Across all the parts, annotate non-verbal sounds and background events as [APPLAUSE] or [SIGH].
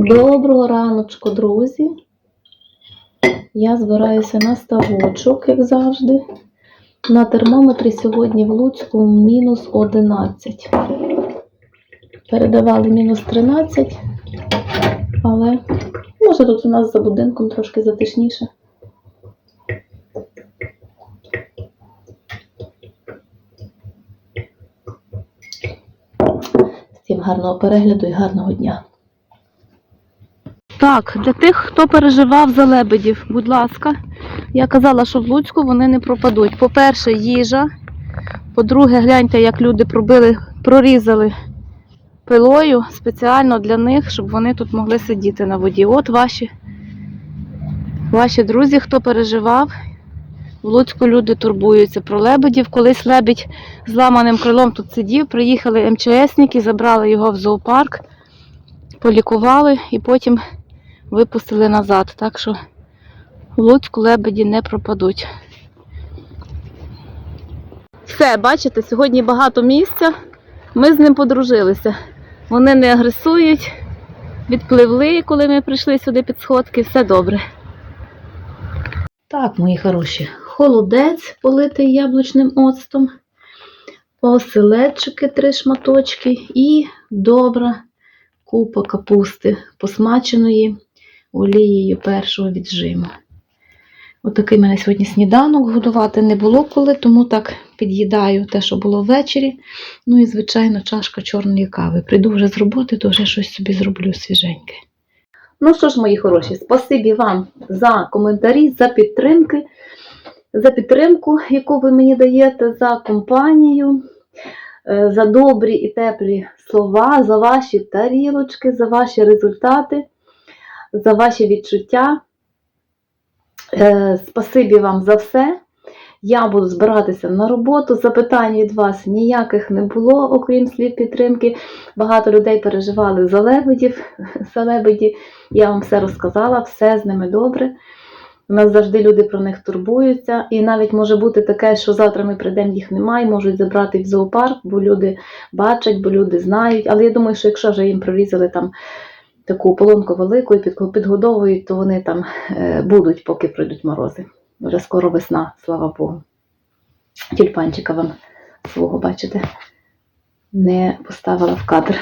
Доброго раночку, друзі. Я збираюся на ставочок, як завжди. На термометрі сьогодні в Луцьку мінус 11. Передавали мінус 13, але може тут у нас за будинком трошки затишніше. Всім гарного перегляду і гарного дня. Так, для тих, хто переживав за лебедів, будь ласка, я казала, що в Луцьку вони не пропадуть. По-перше, їжа. По-друге, гляньте, як люди пробили, прорізали пилою спеціально для них, щоб вони тут могли сидіти на воді. От ваші, ваші друзі, хто переживав. В Луцьку люди турбуються про лебедів. Колись лебідь з ламаним крилом тут сидів, приїхали МЧСники, забрали його в зоопарк, полікували і потім випустили назад. Так що в Луцьку лебеді не пропадуть. Все, бачите, сьогодні багато місця. Ми з ним подружилися. Вони не агресують, відпливли, коли ми прийшли сюди під сходки, все добре. Так, мої хороші, холодець политий яблучним оцтом, оселедчики три шматочки і добра купа капусти, посмаченої олією першого віджиму. Отакий мене сьогодні сніданок годувати не було коли, тому так під'їдаю те, що було ввечері. Ну і, звичайно, чашка чорної кави. Прийду вже з роботи, то вже щось собі зроблю свіженьке. Ну що ж, мої хороші, спасибі вам за коментарі, за підтримки, за підтримку, яку ви мені даєте, за компанію, е, за добрі і теплі слова, за ваші тарілочки, за ваші результати, за ваші відчуття. Е, Спасибі вам за все. Я буду збиратися на роботу. Запитань від вас ніяких не було, окрім слів підтримки. Багато людей переживали за лебедів. [LAUGHS] За лебеді. Я вам все розказала, все з ними добре. У нас завжди люди про них турбуються. І навіть може бути таке, що завтра ми прийдемо, їх немає, можуть забрати в зоопарк, бо люди бачать, бо люди знають. Але я думаю, що якщо вже їм прорізали там таку полонку велику і підгодовують, то вони там е, будуть, поки пройдуть морози. Вже скоро весна, слава Богу. Тюльпанчика вам свого, бачите, не поставила в кадр.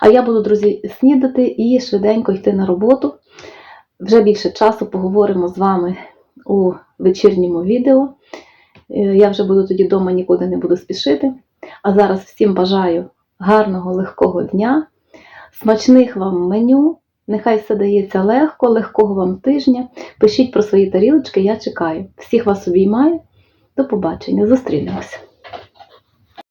А я буду, друзі, снідати і швиденько йти на роботу. Вже більше часу поговоримо з вами у вечірньому відео. Е, Я вже буду тоді вдома, нікуди не буду спішити. А зараз всім бажаю гарного, легкого дня, смачних вам меню. Нехай все дається легко, легкого вам тижня. Пишіть про свої тарілочки, я чекаю. Всіх вас обіймаю. До побачення, зустрінемося.